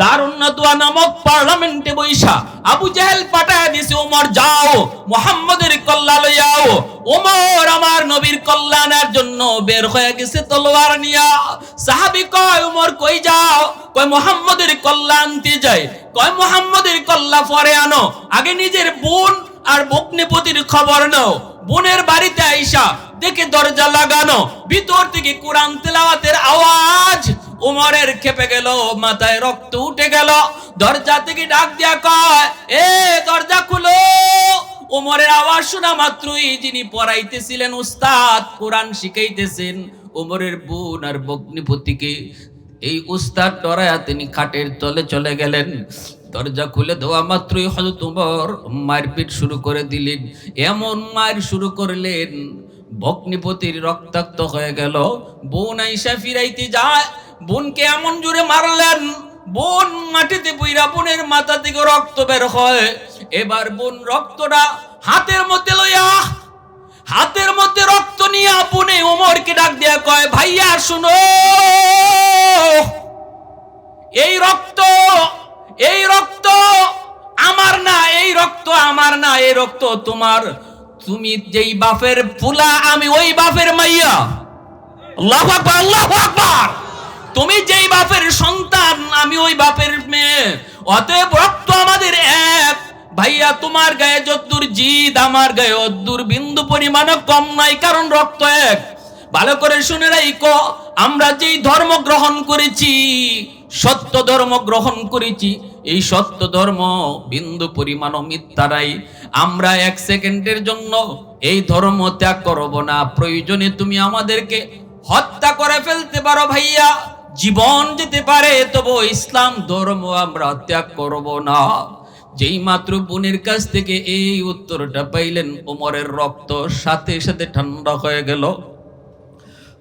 দারুন্নাতুয়া আবু ওমর, যাও কল্লা ওমর আমার নবীর কল্যাণের জন্য বের হয়ে গেছে তলোয়ার নিয়া। সাহাবি কয়, ওমর, কই যাও? কয় যায় কয়, মোহাম্মদের কল্লা আনো। আগে নিজের বোন আর বগ্নিপতির খবর নাও। বোনের বাড়িতে আইসা দেখে দরজা লাগানো। ভিতর থেকে কোরআন তেলাওয়াতের আওয়াজ উমরের খেপে গেল, মাথায় রক্ত উঠে গেল। দরজা থেকে ডাক দিয়া কয়, এ দরজা খুলো। উমরের আওয়াজ শোনা মাত্রই যিনি পড়াইতেছিলেন, উস্তাদ কোরআন শিখাইতেছেন। উমরের বোন আর বগ্নিপতিকে এই উস্তাদ ডরায়া তিনি খাটের তলে চলে গেলেন। দরজা খুলে দেওয়া মাত্রই হয়তো উমর মারপিট শুরু করে দিলেন। এমন মার শুরু করলেন বগ্নিপতির রক্তাক্ত হয়ে গেল। বোন আইসা ফিরাইতে যায় বোনকে এমন জোরে মারলেন, বোন মাটিতে পুইরা বোনের মাথা থেকে রক্ত বের হয়। এবার বোন রক্তটা হাতের মধ্যে লইয়া, হাতের মধ্যে রক্ত নিয়ে বোনে ওমরকে ডাক দিয়া কয়, ভাইয়া, শুনো, এই রক্ত এই রক্ত আমার না, এই রক্ত আমার না, এই রক্ত তোমার। তুমি যেই বাপের ফুলা, আমি ওই বাপের মাইয়া। আল্লাহু আকবার আল্লাহু আকবার। তুমি যেই বাপের সন্তান, আমি ওই বাপের মেয়ে। অতএব রক্ত আমাদের এক। ভাইয়া, তোমার গায়ে যদ্দুর জিদ, আমার গায়ে অদ্দুর বিন্দু পরিমাণও কম নাই, কারণ রক্ত এক। ভালো করে শুনে রাইকো আমরা যেই ধর্ম গ্রহণ করেছি, সত্য ধর্ম গ্রহণ করেছি, এই সত্য ধর্ম বিন্দু পরিমাণ মিথ্যারাই আমরা এক সেকেন্ডের জন্য এই ধর্ম ত্যাগ করব না। প্রয়োজনে তুমি আমাদেরকে হত্যা করে ফেলতে পারো ভাইয়া। জীবন যেতে পারে, তবু ইসলাম ধর্ম আমরা ত্যাগ করব না। যেই মাত্র বোনের কাছ থেকে এই উত্তরটা পাইলেন, ওমরের রক্ত সাথে সাথে ঠান্ডা হয়ে গেল।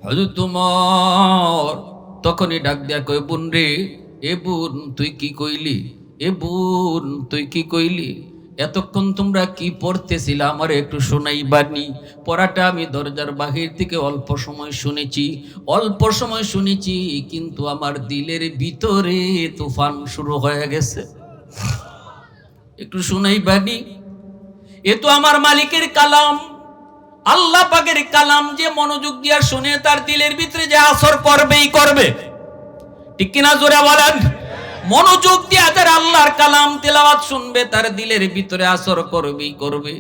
হজরত তোমার তখনই ডাক দিয়া কই বোন রে, এ বোন তুই কি কইলি? এ বোন তুই কি কইলি? এতক্ষণ তোমরা কি পড়তেছিলে? আমার একটু শোনাই বানি পড়াটা আমি দরজার বাহির থেকে অল্প সময় শুনেছি। অল্প সময় শুনেছি, কিন্তু আমার দিলের ভিতরে তুফান শুরু হয়ে গেছে। একটু শুনাই বানি এ তো আমার মালিকের কালাম। আল্লাহ পাকের কালাম যে মনোযোগ দিয়া শুনে তার দিলের ভিতরে যে আসর করবেই করবে। ঠিক কিনা জোরে বলেন? মনোযোগ দিয়ে যারা আল্লাহর কালাম তেলাওয়াত শুনবে, তার দিলের ভিতরে আসর করবেই করবে।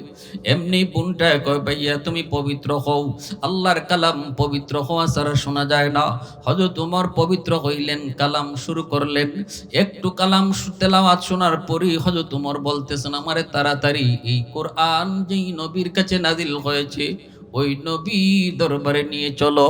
এমনি বোনটা কয়, ভাইয়া, তুমি পবিত্র হও। আল্লাহর কালাম পবিত্র হওয়া ছাড়া শোনা যায় না। হয়তো তোমার পবিত্র হইলেন, কালাম শুরু করলেন। একটু কালাম তেলাওয়াত শোনার পরই হয়তো তোমার বলতেছেন, আমারে তাড়াতাড়ি, এই কোরআন যেই নবীর কাছে নাজিল হয়েছে ওই নবী দরবারে নিয়ে চলো।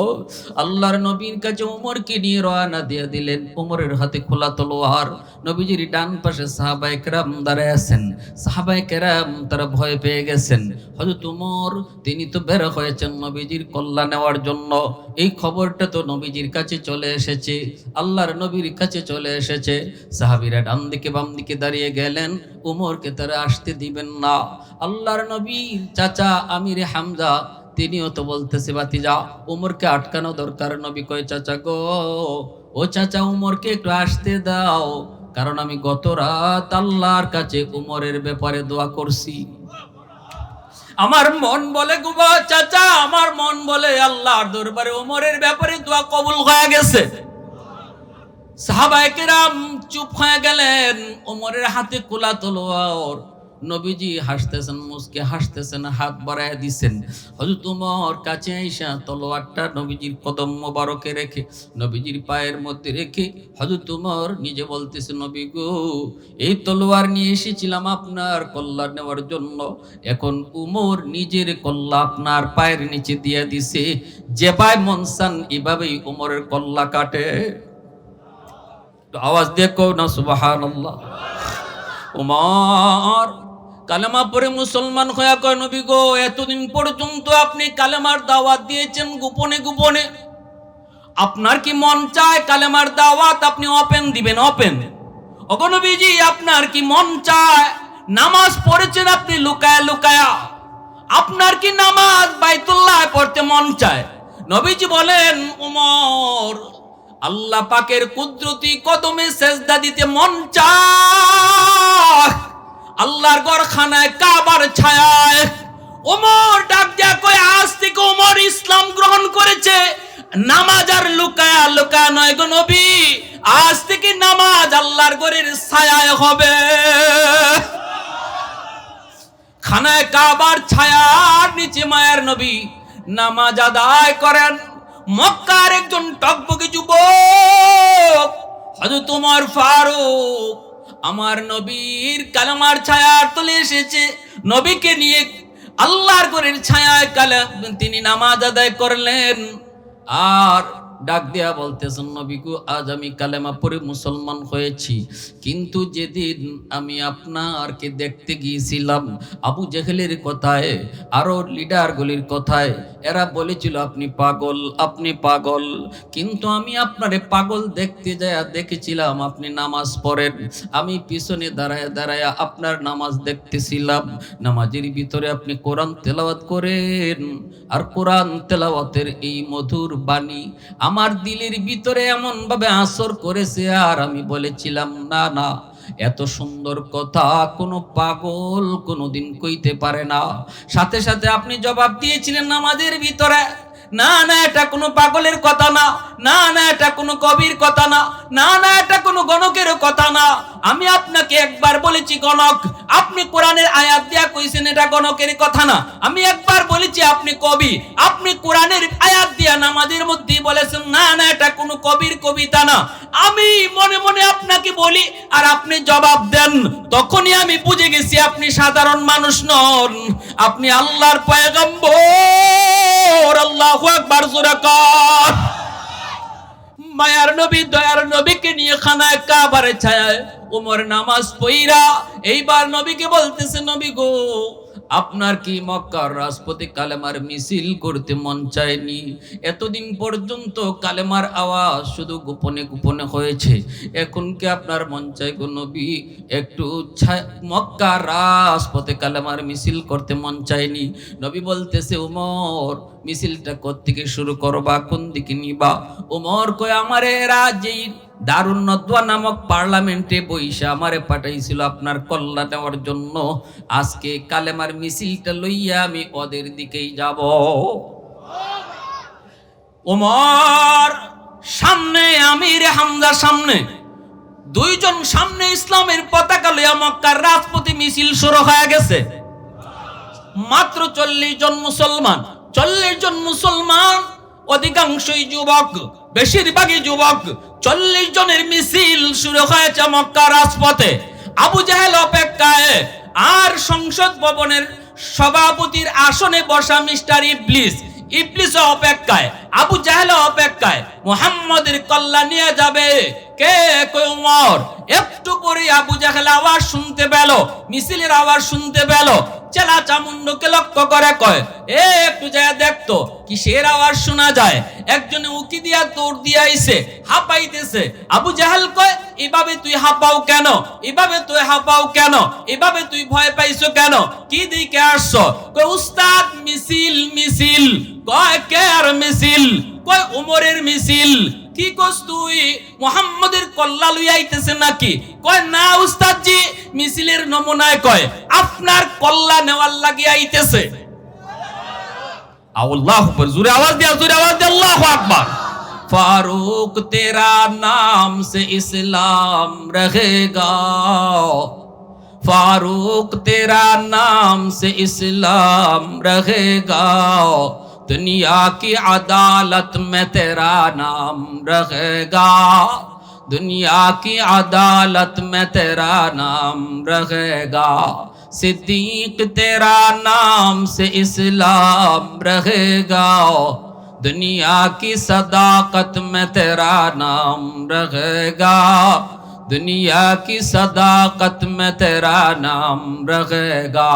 আল্লাহর নবীর কাছে উমরকে নিয়ে রওনা দিয়ে দিলেন। উমরের হাতে খোলা তলোয়ার। নবীজির ডান পাশে সাহাবায়ে কেরাম দাঁড়ায় আছেন। সাহাবায়ে কেরাম তারা ভয় পেয়ে গেছেন। হযরত উমর, তিনি তো বের হয়েছেন নবীজির কল্যাণ নেওয়ার জন্য। এই খবরটা তো নবীজির কাছে চলে এসেছে। আল্লাহর নবীর কাছে চলে এসেছে। সাহাবীরা ডান দিকে বাম দিকে দাঁড়িয়ে গেলেন। উমরকে তারা আসতে দিবেন না। আল্লাহর নবীর চাচা আমিরে হামজা তিনিও তো বলতেছে বাতিজা উমরকে আটকানো দরকার। নবী কয়, চাচা গো, ও চাচা, উমরকে একটু আসতে দাও, কারণ আমি গত রাত আল্লাহর কাছে উমরের ব্যাপারে দোয়া করছি। আমার মন বলে গুবা চাচা, আমার মন বলে আল্লাহর দরবারে উমরের ব্যাপারে দোয়া কবুল হয়ে গেছে। সাহাবায়ে কেরাম চুপ হয়ে গেলেন ওমরের হাতে কোলা তলোয়ার নবীজি হাসতেছেন, মুসকে হাসতেছেন, হাত বাড়ায় দিছেন। হযরত তোমার কাছে আইসা তলোয়ারটা নবীজির কদম মোবারকে রেখে, নবীজির পায়ের মধ্যে রেখে হযরত উমর নিজে বলতেছে, নবী গো, এই তলোয়ার নিয়ে এসেছিলাম আপনার কল্যাণ নেওয়ার জন্য। এখন উমর নিজের কল্লা আপনার পায়ের নিচে দিয়ে দিছে। যে পায় মনসান এভাবেই উমরের কল্লা কাটে। আওয়াজ দেখো না সুবাহান উমর কালেমা পরে মুসলমান হয়ে কয়, নবী গো, এতদিন পর্যন্ত আপনি কালেমার দাওয়াত দিয়েছেন গোপনে গোপনে। আপনার কি মন চায় কালেমার দাওয়াত আপনি ওপেন দিবেন, ওপেন? অগনবীজি আপনার কি মন চায় নামাজ পড়েছেন আপনি লুকায়া লুকায়া? আপনার কি নামাজ বাইতুল্লাহ পড়তে মন চায়? নবীজি বলেন, উমর, আল্লাহ পাকের কুদরতি কদমে সেজদা দিতে মন চায়। আল্লাহর গড়খানায় কাবার ছায়ায়। ওমর ডাক দিয়া কয়, আজ থেকে ওমর ইসলাম গ্রহণ করেছে। নামাজ আর লুকায়া লুকা নয় গো নবী। আজ থেকে নামাজ আল্লাহর গড়ের ছায়ায় হবে। খানায় কাবার ছায়ার নিচে মায়ের নবী নামাজ আদায় করেন। মক্কার একজন টকবকে যুবক, হযরত তোমার ফারুক আমার নবীর কালামার ছায়ার তলে এসেছে। নবীকে নিয়ে আল্লাহর করেন ছায়ায় কালা তিনি নামাজ আদায় করলেন। আর ডাক দেয়া বলতেছেন, নবীগু, আজ আমি কালেমা পড়ে মুসলমান হয়েছি। কিন্তু যেদিন আমি আপনারকে দেখতে গিয়েছিলাম, আবু জেহেলের কথায় আরও লিডারগুলির কথায় এরা বলেছিল, আপনি পাগল আপনি পাগল। কিন্তু আমি আপনারে পাগল দেখতে যায় দেখেছিলাম, আপনি নামাজ পড়েন। আমি পিছনে দাঁড়ায় দাঁড়ায় আপনার নামাজ দেখতেছিলাম। নামাজের ভিতরে আপনি কোরআন তেলাওয়াত করেন। আর কোরআন তেলাওয়াতের এই মধুর বাণী আমার দিলের ভিতরে এমন ভাবে আসর করেছে, আর আমি বলেছিলাম, না না এত সুন্দর কথা কোনো পাগল কোনোদিন কইতে পারে না। সাথে সাথে আপনি জবাব দিয়েছিলেন নামাজের ভিতরে। না না, এটা কোনো পাগলের কথা না। না না, এটা কোনো কবির কথা না। না না, এটা কোনো গণকের কথা না। আমি আপনাকে একবার বলেছি, গণক, আপনি কোরআনের এটা গণকের কথা না। আমি একবার বলেছি, আপনি কবি। আপনি কোরআনের আয়াত দিয়া নামাজের মধ্যে বলেছেন, না না, এটা কোনো কবির কবিতা না। আমি মনে মনে আপনাকে বলি, আর আপনি জবাব দেন। তখনই আমি বুঝে গেছি, আপনি সাধারণ মানুষ নন। আপনি আল্লাহর পয়গম্বর। আল্লাহু আকবার, জোরে কর। মায়ার নবী, দয়ার নবীকে নিয়ে খানায় কাবারে ছায়ায় ওমর নামাজ পইরা এইবার নবীকে বলতেছে, নবী গো আপনার কি মক্কার রাজপথে কালেমার মিছিল করতে মন চায়নি? এতদিন পর্যন্ত কালেমার আওয়াজ শুধু গোপনে গোপনে হয়েছে। এখন কি আপনার মন চাই গো নবী? একটু মক্কার রাজপথে কালেমার মিছিল করতে মন চায়নি। নবী বলতেছে, উমর, মিছিলটা কোত্থেকে শুরু করবা? কোন দিকে নিবা? উমর কয়, আমারে রাজেই দারুণ নদওয়া নামক পার্লামেন্টে বইসা আমারে পাঠাইছিল আপনার কল্লা দেওয়ার জন্য। আজকে কালেমার মিছিলটা লইয়া আমি ওদের দিকেই যাব। ওমর, সামনে আমির হামজা সামনে। দুইজন সামনে ইসলামের পতাকা লইয়া মক্কার রাজপতি মিছিল শুরু হয়ে গেছে। মাত্র চল্লিশ জন মুসলমান, চল্লিশ জন মুসলমান, অধিকাংশই যুবক। বেশিরভাগই যুবক। চল্লিশ জনের মিছিল শুরু হয়েছে মক্কা রাজপথে। আবু জাহেল অপেক্ষায় আর সংসদ ভবনের সভাপতির আসনে বসা মিস্টার ইবলিস। ইবলিস অপেক্ষায়, আবু জাহেল অপেক্ষায়, মোহাম্মদের কল্লা নিয়ে যাবে। কে? উমর? একটু পরে আবু জাহেল আওয়াজ শুনতে পেল, মিছিলের আওয়াজ শুনতে পেল। চেলা চামুন্ডকে লক্ষ্য করে কয়, এ, একটু যায় দেখতো কিসের আওয়াজ শোনা যায়? একজনে উকি দিয়া তোর দিয়া আইছে, হাঁপাইতেছে। আবু জাহাল কয়, এভাবে তুই হাঁপাও কেন? এভাবে তুই হাঁপাও কেন? এভাবে তুই ভয় পাইছো কেন? কি দিকে আসছো? কয়, উস্তাদ, মিছিল মিছিল। কয়, কে আর মিছিল? কয়, উমরের মিছিল। কি কস তুই? মোহাম্মদের কল্লা লই আইতেছে নাকি? কয়, না উস্তাদ জি মিছিলের নমুনায় কয়, আপনার কল্লা নেওয়ার লাগি আইতেছে। আল্লাহ আকবার। জোরে আওয়াজ দিয়া, জোরে আওয়াজ দিয়া, আল্লাহু আকবার। ফারুক, তেরা নাম সে ইসলাম রহেগা ফারুক, তেরা নাম সে ইসলাম রহেগা दुनिया की अदालत में तेरा नाम रहेगा। दुनिया की अदालत में तेरा नाम रहेगा। सिद्दीक तेरा नाम से इस्लाम रहेगा। दुनिया की सदाकत में तेरा नाम रहेगा। दुनिया की सदाकत में तेरा नाम रहेगा।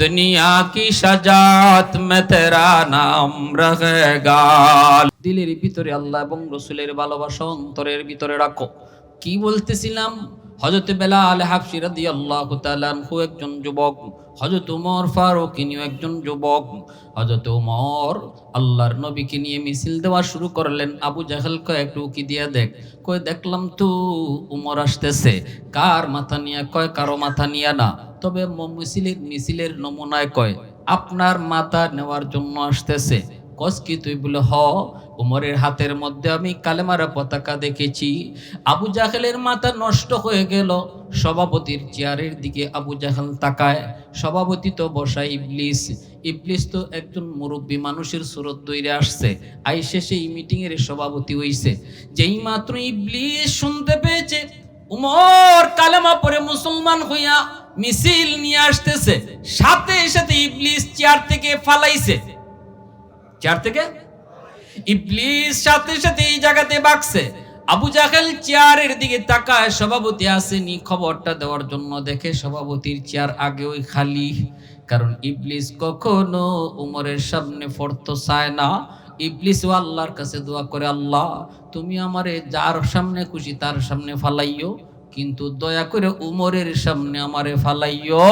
দুনিয়া কি সাজাত মে তেরা নাম রহেগা দিলের ভিতরে আল্লাহ এবং রসুলের ভালোবাসা অন্তরের ভিতরে রাখো। কি বলতেছিলাম? হজরত বেলাল হাফসি রাদিয়াল্লাহু তাআলা একজন যুবক হজরত উমর ফারুক ইনিও একজন যুবক হজরত উমর আল্লাহর নবীকে নিয়ে মিছিল দেওয়া শুরু করলেন। আবু জাহেল কয় একটু কি দিয়া দেখ কয় দেখলাম তো উমর আসতেছে। কার মাথা নিয়া কয়, কারও মাথা নিয়া না। তবে মিছিলের মিছিলের নমুনায় কয়, আপনার মাথা নেওয়ার জন্য আসতেছে। কস কি তুই বলে, হ, উমরের হাতের মধ্যে আমি কালেমারা পতাকা দেখেছি। আবু জাহেলের মাথা নষ্ট হয়ে গেল। সভাপতির চেয়ারের দিকে আবু জাহেল তাকায়। সভাপতি তো বসা ইবলিস। ইবলিস তো একজন মুরব্বী মানুষের সুরত দৈরে আসছে। আইসে সেই মিটিং এর সভাপতি হইছে। যেই মাত্র ইবলিস শুনতে পেয়েছে, উমর কালেমা পরে মুসলমান হইয়া মিছিল নিয়ে আসতেছে। সাথে সাথে ইবলিস চেয়ার থেকে ফালাইছে। চেয়ার থেকে? ইবলিস সাথে সাথে এই জায়গাতে বাকছে আবু জাহেল চেয়ারের দিকে তাকায়, সভাপতি আসেনি খবরটা দেওয়ার জন্য। দেখে সভাপতির চেয়ার আগে ওই খালি। কারণ ইবলিস কখনো উমরের সামনে ফরতো চায় না। ইবলিস ও আল্লাহর কাছে দোয়া করে, আল্লাহ, তুমি আমারে যার সামনে খুশি তার সামনে ফালাইও কিন্তু দয়া করে উমরের সামনে আমারে ফালাইও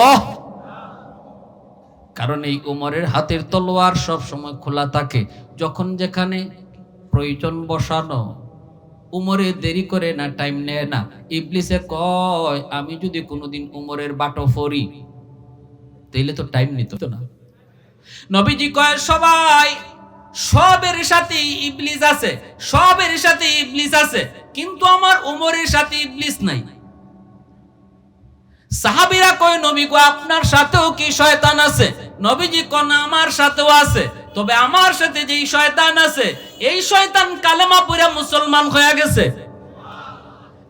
কারণ এই উমরের হাতের তলোয়ার সব সময় খোলা থাকে। যখন যেখানে প্রয়োজন বসানো, উমরে দেরি করে না টাইম নেয় না। ইবলিসে কয়, আমি যদি কোনোদিন উমরের বাটো ফরি, তাইলে তো টাইম নিত না। নবীজি কয়, সবাই, সবের সাথে ইবলিস আছে, সবের সাথে ইবলিস আছে, কিন্তু আমার উমরের সাথে ইবলিস নাই। সাহাবিরা কয়, নবী গো, আপনার সাথেও কি শয়তান আছে? নবীজি কোন আমার সাথেও আছে। তবে আমার সাথে যেই শয়তান আছে, এই শয়তান কালেমা পড়ে মুসলমান হয়ে গেছে।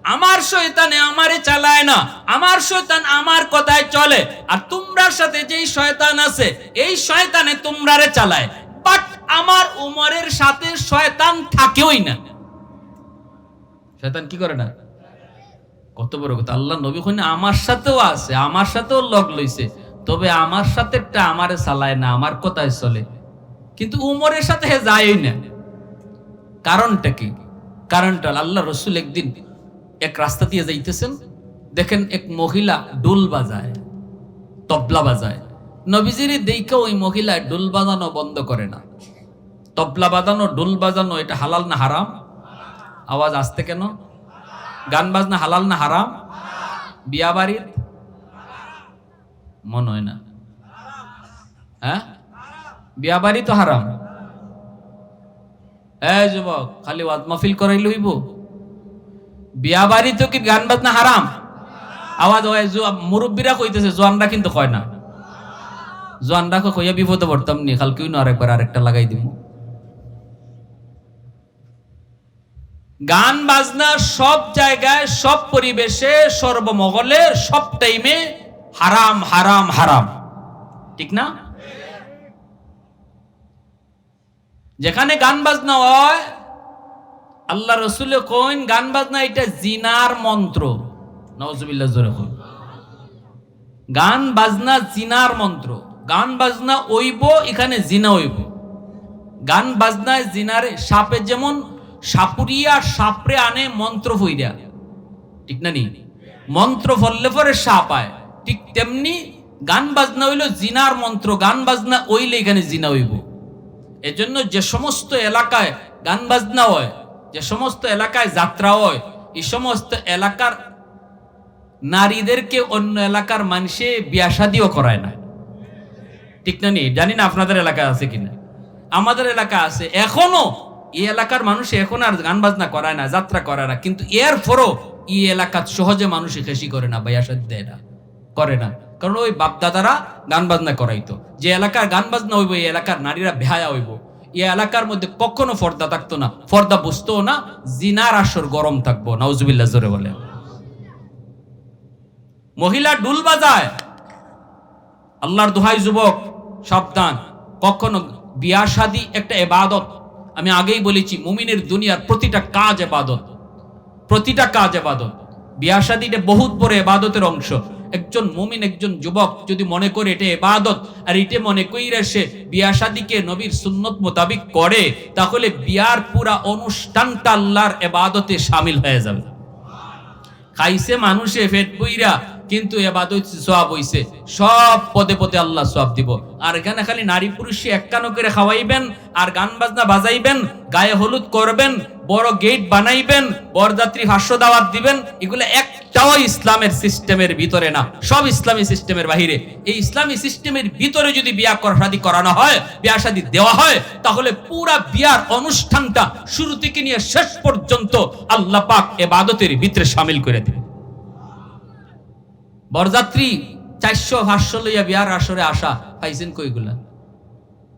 আমার শয়তানে আমারে চালায় না। আমার শয়তান আমার কথায় চলে। আর তোমরার সাথে যেই শয়তান আছে, এই শয়তানে তোমরারে চালায়। বাট আমার উমরের সাথে শয়তান থাকেওই না। শয়তান কি করে না? কত বড় কথা। আল্লাহ নবী কইনে, আমার সাথেও আছে, আমার সাথেও লগ লইছে, তবে আমার সাথেটা আমারে চালায় না, আমার কথায় চলে। কিন্তু উমরের সাথে হে যায়ই না। কারণটা কি? কারণটা আল্লাহ রসুল একদিন এক রাস্তা দিয়ে যাইতেছেন, দেখেন এক মহিলা ডুল বাজায়, তবলা বাজায়। নবীজির দেখে ওই মহিলা ডুল বাজানো বন্ধ করে না। তবলা বাজানো, ডুল বাজানো, এটা হালাল না হারাম? আওয়াজ আসতে কেন? গান বাজনা হালাল না হারাম? বিয়া বাড়ির? মন হয় না। হ্যাঁ? বিয়া বাড়ি তো হারাম। এই যুবক, খালি ওয়াজ মাহফিল করাইলে হইব? বিয়া বাড়ি তো কি গান বাজনা হারাম? আওয়াজ হয় মুরব্বীরা কইতেছে, জোয়ানরা কিন্তু কয় না। জোয়ানরা কইয়া বিপদে পড়তাম নি, কালকেও না আরেকবার আরেকটা লাগাই দিব গান, বাজনা সব জায়গায়, সব পরিবেশে সর্বমহলে সব টাইমে হারাম হারাম হারাম। ঠিক না? যেখানে গান, বাজনা হয়, আল্লাহ রসুলে কইন, গান, বাজনা এটা জিনার মন্ত্র। নওয়াজুবিল্লাহ জোরে কইন। গান, বাজনা জিনার মন্ত্র। গান, বাজনা ওইব, এখানে জিনা ওইব। গান, বাজনায় জিনারে সাপে যেমন সাপুরিয়া সাপরে আনে মন্ত্র ফইরা। ঠিক না নি? মন্ত্র ফললে পরে সাপ আয়। ঠিক তেমনি গান বাজনা হইল জিনার মন্ত্র, গান বাজনা ওইলে এখানে জিনা হইব। এজন্য যে সমস্ত এলাকায় গান বাজনা হয়, যে সমস্ত এলাকায় যাত্রা হয়, এই সমস্ত এলাকার নারীদেরকে অন্য এলাকার মানুষে বিয়া শাদিও করায় না। ঠিক না নি? জানি না আপনাদের এলাকায় আছে কিনা। আমাদের এলাকা আছে। এখনও এই এলাকার মানুষ এখন আর গান বাজনা করায় না, যাত্রা করে না। কিন্তু এর পরও এই এলাকার সহজে মানুষ খেসি করে না বিয়া শাদি দেয় না, করে না। কারণ ওই বাপদাদারা গান বাজনা করাইতো। যে এলাকার গান বাজনা হইব, এই এলাকার নারীরা বেহায়া হইব। এই এলাকার মধ্যে কখনো ফর্দা থাকতো না ফর্দা বুঝতো না, জিনার আসর গরম থাকব, নাউজুবিল্লাহ জোরে বলে মহিলা ডুল বাজায়, আল্লাহর দোহাই যুবক, সাবধান। কখনো বিয়া শাদী একটা এবাদত আমি আগেই বলেছি, মুমিনের দুনিয়ার প্রতিটা কাজ এবাদত। প্রতিটা কাজ এবাদত। বিয়া শাদী এটা বহুত বড় এবাদতের অংশ। একজন মুমিন, একজন যুবক যদি মনে করে এটা এবাদত, আর এটা মনে কইরা সে বিয়া শাদিকে নবীর সুন্নত মোতাবিক করে, তাহলে বিয়ার পুরা অনুষ্ঠানটা আল্লাহর এবাদতে সামিল হয়ে যাবে। খাইছে মানুষে পেট বইরা কিন্তু এবাদত সওয়াব হইছে। সব পদে পদে আল্লাহ সওয়াব দিব। আর এখানে খালি নারী পুরুষে এককানো করে খাওয়াইবেন, আর গান বাজনা বাজাইবেন, গায়ে হলুদ করবেন, বড় গেট বানাইবেন, বরযাত্রী ভাষ্য দাওয়াত দিবেন, এগুলো একটাও ইসলামের সিস্টেমের ভিতরে না। সব ইসলামী সিস্টেমের বাহিরে। এই ইসলামী সিস্টেমের ভিতরে যদি বিয়া করা শাদী করানো হয় বিয়া শাদী দেওয়া হয়, তাহলে পুরা বিয়ার অনুষ্ঠানটা শুরু থেকে নিয়ে শেষ পর্যন্ত আল্লাহ পাক এবাদতের ভিতরে সামিল করে দেবে। বরযাত্রী চারশো ভাষ্য লইয়া বিয়ার আসরে আসা পাইছেন কইগুলা?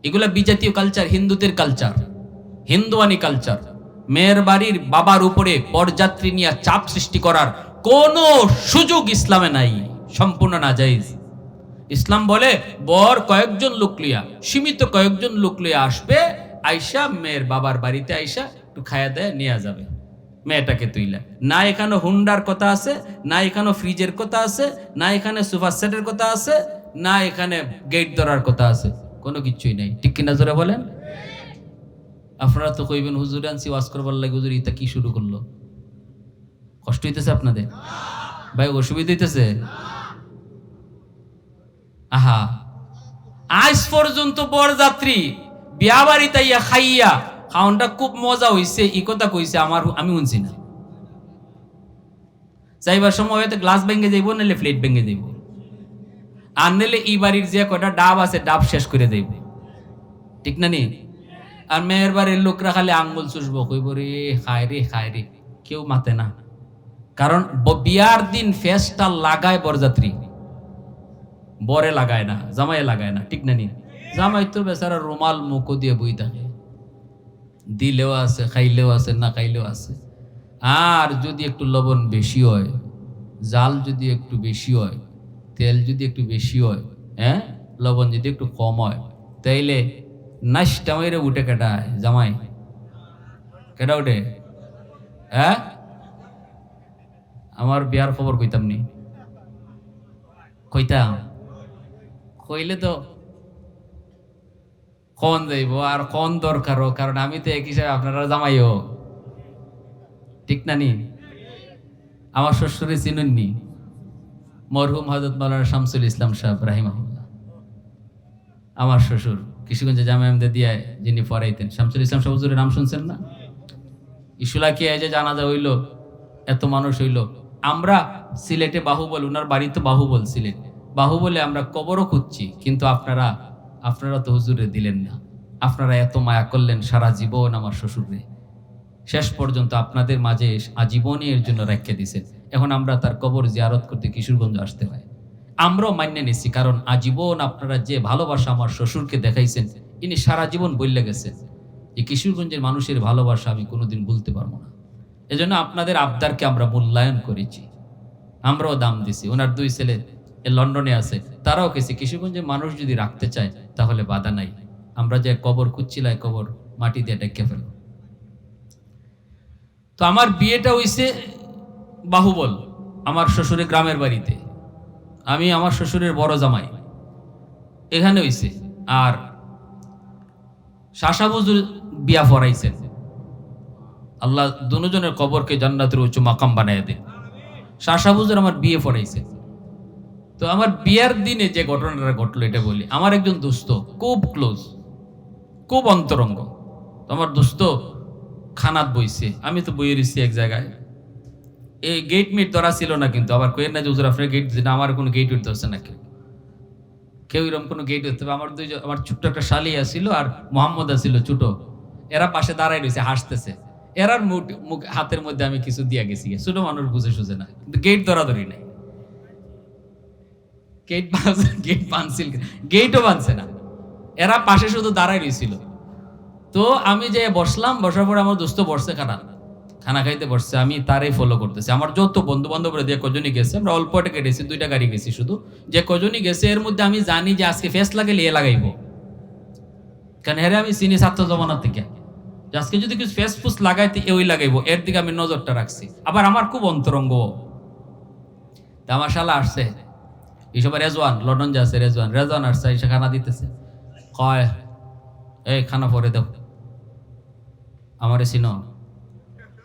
এগুলা বিজাতীয় কালচার হিন্দুদের কালচার হিন্দুয়ানি কালচার মেয়ের বাড়ির বাবার উপরে বরযাত্রী নিয়ে চাপ সৃষ্টি করার কোনো সুযোগ ইসলামে নাই, সম্পূর্ণ নাজাইজ। ইসলাম বলে, বর কয়েকজন লোক লিয়া সীমিত কয়েকজন লোক লিয়া আসবে, আইসা মেয়ের বাবার বাড়িতে আইসা একটু খায়া দেয়, নিয়ে যাবে। মেয়েটাকে তুইলা। না এখানে হুন্ডার কথা আছে, না এখানে ফ্রিজের কথা আছে, না এখানে সুপার সেটের কথা আছে, না এখানে গেট ধরার কথা আছে। কোনো কিছুই নাই। ঠিক কিনা জোরে বলেন? আপনারা তো কইবেন, হুজুর আনছি, ওয়াজ করবার লাগে হুজুর ইতা কি শুরু করল? কষ্ট হইতেছে আপনাদের? ভাই, অসুবিধা হইতেছে? আহা। আজ পর্যন্ত বরযাত্রী, বিয়া বাড়িতে ইয়া খাইয়া খাওনটা খুব মজা হইছে, ই কথা কইছে, আমার আমি শুনছি না। যাইবার সময় হয়তো গ্লাস ভেঙে যাইব নাহলে প্লেট ভেঙে যাইব। আর নাহলে ই বাড়ির যে কটা ডাব আছে, ডাব শেষ করে দেব ঠিক না নি? আর মেয়ের বাড়ির লোকরা খালি আঙ্গুল চুষবো, কইব, রে, খায় রে খায় রে, কেউ মাতে না। কারণ বিয়ার দিন ফেসটা লাগায় বরযাত্রী। বরে লাগায় না জামাই লাগায় না, ঠিক না নি? জামাই তো বেচারা রুমাল মুখো দিয়ে বই থাকে। দিলেও আছে, খাইলেও আছে, না খাইলেও আছে। আর যদি একটু লবণ বেশি হয়, জাল যদি একটু বেশি হয়, তেল যদি একটু বেশি হয় হ্যাঁ? লবণ যদি একটু কম হয়, তাইলে নাচটা মাইরে উঠে কেটায় জামাই? কেটা উঠে? হ্যাঁ? আমার বিয়ার খবর কইতাম নি? কইতাম। কইলে তো কোন যাইব আর কোন দরকারও কারণ আমি তো এক হিসাবে আপনারা জামাইও ঠিক না নি? আমার শ্বশুরে চিনুননি। মরহুম হজরত মৌলানা শামসুল ইসলাম সাহেব, রাহিমাহুল্লাহ। আমার শ্বশুর কিশোরগঞ্জে জামা আহমদে দিয়ে যিনি পড়াইতেন। শামসুল ইসলাম সাহেব, হুজুরের নাম শুনছেন না? ইসুলাকে এই যে জানাজা হইল, এত মানুষ হইল। আমরা সিলেটে বাহুবল ওনার বাড়ি তো বাহুবল সিলেট। বাহুবলে আমরা কবরও খুঁজছি, কিন্তু আপনারা আপনারা তো হুজুরে দিলেন না। আপনারা এত মায়া করলেন সারা জীবন আমার শ্বশুরে। শেষ পর্যন্ত আপনাদের মাঝে আজীবনই এর জন্য রেখে দিছেন এখন আমরা তার কবর জিয়ারত করতে কিশোরগঞ্জ আসতে হয়। আমরাও মান্য নিছি কারণ আজীবন আপনারা যে ভালোবাসা আমার শ্বশুরকে দেখাইছেন, ইনি সারা জীবন বললে গেছেন। যে কিশোরগঞ্জের মানুষের ভালোবাসা আমি কোনোদিন ভুলতে পারব না। এজন্য আপনাদের আবদারকে আমরা মূল্যায়ন করেছি। আমরাও দাম দিছি ওনার দুই ছেলে লন্ডনে আছে। তারাও গেছে কিশোরগঞ্জের মানুষ যদি রাখতে চায়, তাহলে বাধা নাই। আমরা যে কবর খুঁজছিলাই কবর, মাটি দিয়ে ডেকে ফেলব। তো আমার বিয়েটা হইছে বাহুবল, আমার শ্বশুরের গ্রামের বাড়িতে। আমি আমার শ্বশুরের বড় জামাই। এখানে হইছে। আর শাসাবুজুর বিয়া ফরাইছেন আল্লাহ দুজনের কবরকে জান্নাতের উচ্চ মাকাম বানায় দেন। শাসাবুজুর আমার বিয়ে ফরাইছে তো আমার বিয়ার দিনে যে ঘটনাটা ঘটলো, এটা বলি। আমার একজন দোস্ত, খুব ক্লোজ খুব অন্তরঙ্গ। তো আমার দোস্ত খানাত বইছে। আমি তো বইয়ে দিচ্ছি এক জায়গায়। এই গেট মিট ধরা ছিল না কিন্তু, আবার কইেন না যে, হুজুর, আপনার গেট না আমার কোনো গেট উঠতে হচ্ছে না কেউ। কেউ এরকম কোনো গেট হবে আমার দুই আমার ছোট্ট একটা শালি আসছিল আর মোহাম্মদ আসছিল ছোট। এরা পাশে দাঁড়াই রয়েছে, হাসতেছে। এরার মুখ হাতের মধ্যে আমি কিছু দিয়া গেছি। ছোট মানুষ বুঝে সুঝে না। কিন্তু গেট ধরাধরি নাই। গেট গেট বানছিল গেটও বানছে না। এরা পাশে শুধু দাঁড়াই রয়েছিল তো আমি যে বসলাম, বসার পরে আমার দোস্ত বসছে খানা। খানা খাইতে বসছে, আমি তারই ফলো করতেছি। আমার যত বন্ধু বান্ধবরা যে কজনই গেছে, আমরা অল্প একটা গেছি, দুইটা গাড়ি গেছি শুধু। যে কজনই গেছে, এর মধ্যে আমি জানি যে আজকে ফেস লাগাইলে এ লাগাইবো। কারণ হেরে আমি চিনি ছাত্র জমানার থেকে। আজকে যদি কিছু ফেস ফুস লাগাইতে ওই লাগাইবো। এর দিকে আমি নজরটা রাখছি। আবার আমার খুব অন্তরঙ্গ। তা আমার শালা আসছে। এইসব রেজওয়ান, লন্ডন যাচ্ছে রেজওয়ান। রেজওয়ান আসছে এসে খানা দিতেছে। কয়, এই খানা পরে দাও। আমারে চিনো।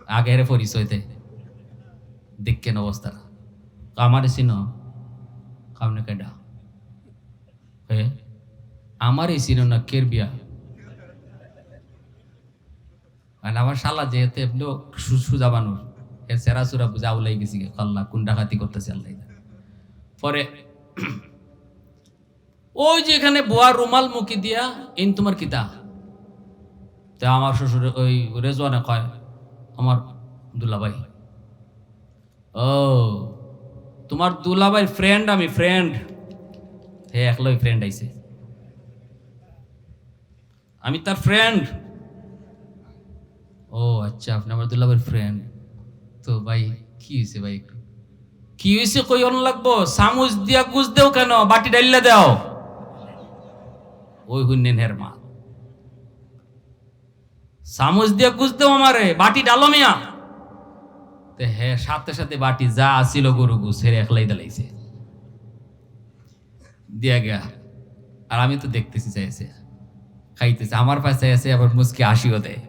আগে হেরে পরিচয়তে দেখকেন অবস্থা। আমারে চিনো। কামনে কেডা? এ আমারই চিনো না, কের বিয়া? আর আমার শালা যেহেতু এমনি সুজা মানুষ, এর সেরা সুরা বুঝা উলাই গেছি আল্লাহ কোন করতেছে আল্লাহ। পরে ওই যে এখানে বোয়ার রুমাল মুখি দিয়া ইন তোমার কিতা তা আমার শ্বশুর ওই রেজওয়ানে কয়, আমার দুলাভাই। ও, তোমার দুলাভাই ফ্রেন্ড আমি ফ্রেন্ড হে, একলাই ফ্রেন্ড আইছে। আমি তার ফ্রেন্ড ও আচ্ছা আপনি আমার দুলাভাইয়ের ফ্রেন্ড তো ভাই, কি হয়েছে ভাই? একটু কি হয়েছে কই অন লাগবো? সামুজ দিয়া গুজ দেও কেন? বাটি ডাইল্লা দাও। ওই হুন্নেন হের মা। সামুজ দিয়া গুজ দেও আমারে, বাটি ডালো মিয়া। তে হ্যাঁ সাথে সাথে বাটি যা আসিল গরু গুছ, হেরে একলাই দালাইছে। দিয়া গা, আর আমি তো দেখতেছি চাইছে। খাইতেছে, আমার পাশে আছে, আবার মুসকে হাসিও দেয়।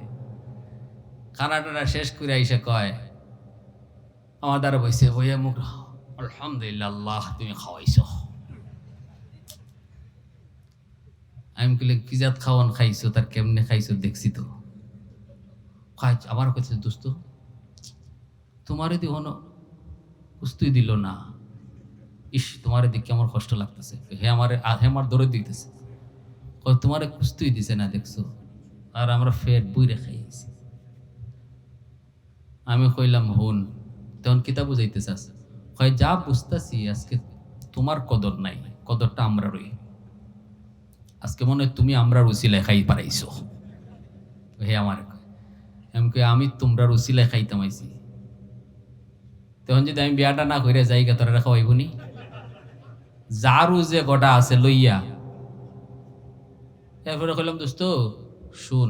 খানা টানা শেষ করে আইসে কয় আমার দ্বারা বইছে, বইয়া মুখ আলহামদুলিল্লাহ, তুমি খাওয়াইছ। আমি কইলে, কি জাত খাওয়ান খাইছো, তার কেমনে খাইছো দেখছি তো। খাই আবার কাছে দোস্ত, তোমারে দি হনো বুঝতেই দিল না। ইস, তোমারে দেখে আমার কষ্ট লাগতেছে? হে আমার হে আমার দৌড়ে দিতেছে। তোমারে কুস্তুই দিছে না, দেখছ? আর আমরা ফেট বইরে খাইছি আমি কইলাম, হুন তখন কিতা বুঝাইতে চাস। কয়, যা বুঝতেছি, আজকে তোমার কদর নাই, কদরটা আমরা রই আজকে মনে হয় তুমি আমরা উসিলায় খাই পারাইছো। হে আমার কয়। আমি তোমরার উসিলায় খাইতাম আইছি। তখন যদি আমি বিয়াটা না কইরা যাই গে তোরা খাওয়াইব নি, যারু যে গটা আছে লইয়া, এরপরে কইলাম, দোস্ত, শুন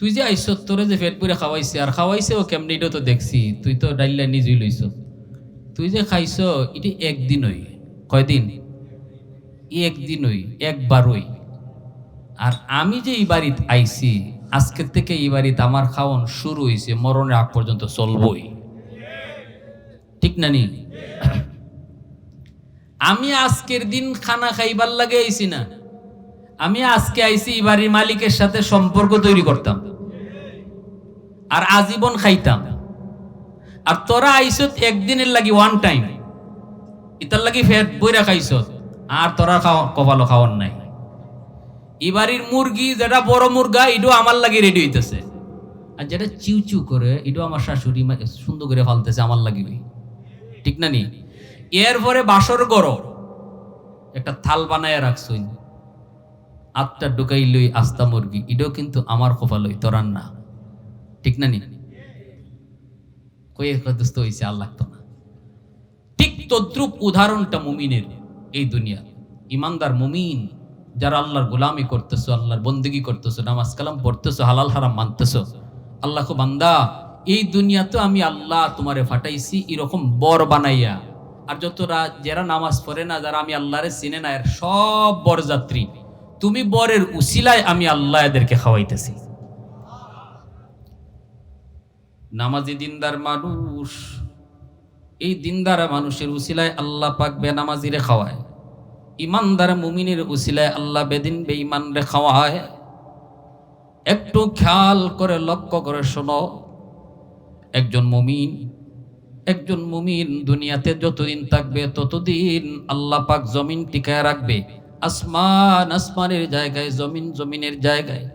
তুই যে আইস তোরে যে পেট পুরে খাওয়াইছে, আর খাওয়াইছে ও কেমনি এটাও তো দেখছি, তুই তো ডাইলা নিজেই লইছ। তুই যে খাইছ এটি একদিনই, কয়দিন? একদিনই, একবারই। আর আমি যে এই বাড়িত আইছি, আজকের থেকে এই বাড়িতে আমার খাওয়ান শুরু হয়েছে মরণের আগ পর্যন্ত চলবই। ঠিক না নি? আমি আজকের দিন খানা খাইবার লাগে আইছি না। আমি আজকে আইছি বাড়ির মালিকের সাথে সম্পর্ক তৈরি করতাম। আর আজীবন খাইতাম। আর তোরা আইসত একদিনের লাগি ওয়ান টাইম ইতার লাগি ফেট বইরা খাইছত আর তোরা খাওয়া কপালো খাওয়ার নাই। এই বাড়ির মুরগি, যেটা বড় মুরগা, এটাও আমার লাগি রেডি হইতেছে। আর যেটা চিউ করে, এটাও আমার শাশুড়ি সুন্দর করে ফালতেছে আমার লাগি ঠিক না নি? এরপরে বাসর গড় একটা থাল বানায় রাখছই আটটা ঢুকাই লই আস্তা মুরগি, এটাও কিন্তু আমার কপালই তোরান না। ঠিক না নি? কই দোস্ত হইছে আর লাগতো না। ঠিক তদ্রুপ উদাহরণটা মুমিনের এই দুনিয়া ইমানদার মুমিন, যারা আল্লাহর গোলামি করতেছো, আল্লাহর বন্দেগি করতেছো, নামাজ কালাম পড়তেছো, হালাল হারাম মানতেছো আল্লাহ বান্দা, এই দুনিয়াতে আমি আল্লাহ তোমারে ফাটাইছি, এরকম বর বানাইয়া। আর যতরা যারা নামাজ পড়ে না, যারা আমি আল্লাহরে চিনে না, এর সব বরযাত্রী। তুমি বরের উসিলায় আমি আল্লাহ এদেরকে খাওয়াইতেছি। নামাজি দিনদার মানুষ, এই দিনদার মানুষের উসিলায় আল্লাহ পাক বেনামাজিরে খাওয়ায়। ইমানদার মুমিনের উসিলায় আল্লাহ বেদিন বেঈমান রে খাওয়ায়। একটু খেয়াল করে লক্ষ্য করে শোনো, একজন মুমিন একজন মুমিন দুনিয়াতে যতদিন থাকবে ততদিন আল্লাহ পাক জমিন টিকায় রাখবে। আসমান আসমানের জায়গায়, জমিন জমিনের জায়গায়,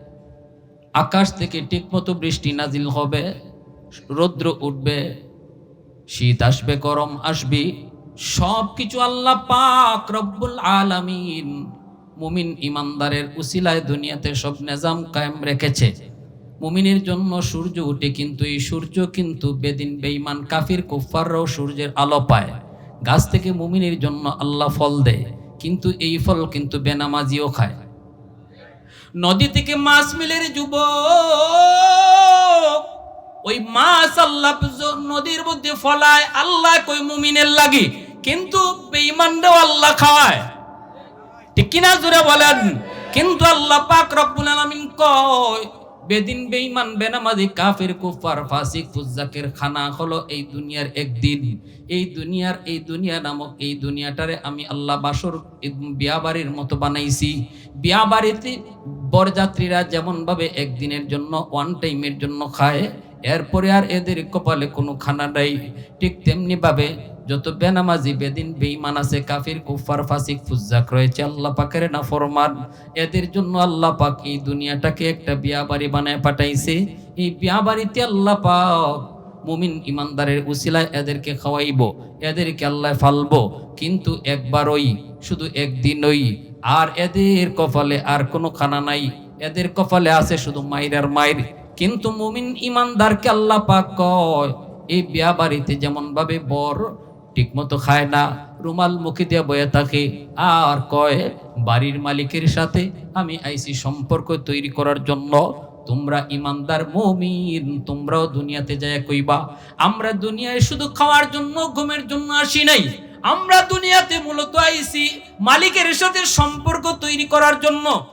আকাশ থেকে ঠিকমতো বৃষ্টি নাজিল হবে, রৌদ্র উঠবে, শীত আসবে, গরম আসবে সব কিছু আল্লাহ পাক রব্বুল আলামিন মুমিন ইমানদারের উসিলায় দুনিয়াতে সব নিজাম কায়েম রেখেছে। মুমিনের জন্য সূর্য উঠে কিন্তু এই সূর্য কিন্তু বেদিন বেঈমান কাফির কুফাররাও সূর্যের আলো পায়। গাছ থেকে মুমিনের জন্য আল্লাহ ফল দেয়। কিন্তু এই ফল কিন্তু বেনামাজিও খায়। নদী থেকে মাছ মিলের যুব ওই মাছ আল্লাহ নদীর মধ্যে ফলায়, আল্লাহ কই মুমিনের লাগে, কিন্তু বেঈমানরাও আল্লাহ খাওয়ায়। ঠিক কিনা জোরে বলেন? কিন্তু আল্লাহ পাক রব্বুল আলামিন কয় বেদিন বেঈমান, বেনামাজি, কাফির কুফার ফাসিক, ফুজ্জাকের খানা হলো এই দুনিয়ার একদিন। এই দুনিয়ার, এই দুনিয়া নামক এই দুনিয়াটারে আমি আল্লাহ বাসর বিয়াবাড়ির মতো বানাইছি। বিয়াবাড়িতে বরযাত্রীরা যেমন ভাবে একদিনের জন্য ওয়ান টাইমের জন্য খায়, এরপরে আর এদের কপালে কোনো খানা নাই। ঠিক তেমনি ভাবে যত বেনামাজি, বেদিন, বেঈমান আছে, কাফির কুফার ফাসিক, ফুজ্জাক রয়েছে, আল্লাহ পাকের না ফরমান এদের জন্য আল্লাহ পাক এই দুনিয়াটাকে একটা বিয়া বাড়ি বানায় পাঠাইছে। এই বিয়া বাড়িতে আল্লাহ পাক মুমিন ইমানদারের উসিলায় এদেরকে খাওয়াইব, এদেরকে আল্লাহ ফালবো। কিন্তু একবারই শুধু একদিনই আর এদের কপালে আর কোনো খানা নাই। এদের কপালে আছে শুধু মায়ের আর মায়ের কিন্তু মুমিন ইমানদারকে আল্লাহ পাক কয়, এই বিয়া বাড়িতে যেমন ভাবে বর ঠিকমতো খায় না। রুমাল মুখে দিয়ে বয়ে থাকে। আর কয়, বাড়ির মালিকের সাথে আমি আইসি সম্পর্ক তৈরি করার জন্য। তোমরা ইমানদার মমিন, তোমরাও দুনিয়াতে যায় কইবা। আমরা দুনিয়ায় শুধু খাওয়ার জন্য, ঘুমের জন্য আসি নাই। আমরা দুনিয়াতে মূলত আইসি মালিকের সাথে সম্পর্ক তৈরি করার জন্য।